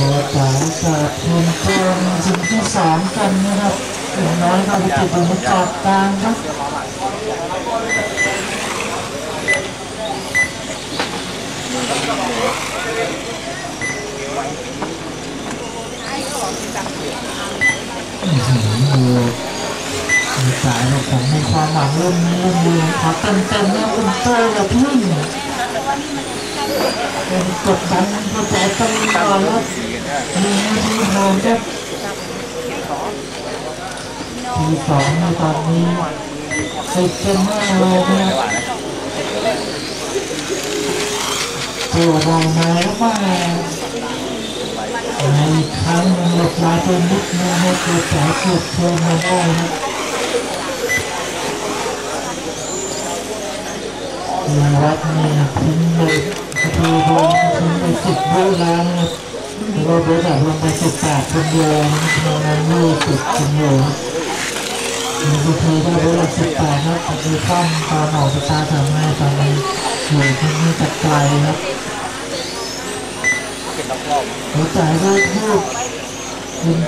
ตัวจ๋าจากคนโกงสิ่งที่สองกันนะครับอย่างน้อยก็ไปติดอยู่ในกอบกลางครับอื้อหือดูสายของผมมีความหวังเรื่องนี้เรื่องนี้ขอเต็มเต็มๆนะคุณโต้อย่าพึ่งเป็นกดดันกระแสตลอดครับมีหน้าที่ โหนครับทีสองในตอนนี้ติดกันมากเลยครับตัวเรามาแล้วว่าในครั้งหนึ่งหลบลายตัวนิดนึงให้ตัวแสเกือบเทินมาได้ครับวัดนี่ทิ้งเลยประตูโดนทิ้งไปสิบวิแล้วนะครับ โรเบิร์ตลงไปสิบแปดคนเดียวนะครับโนนันนี่สิบคนเดียวมีประตูได้เบอร์สิบแปดครับประตูป้อมตอนออกสตาร์ทำให้ตอนนี้อยู่ที่นี่จะไกลครับหัวใจก็ยืด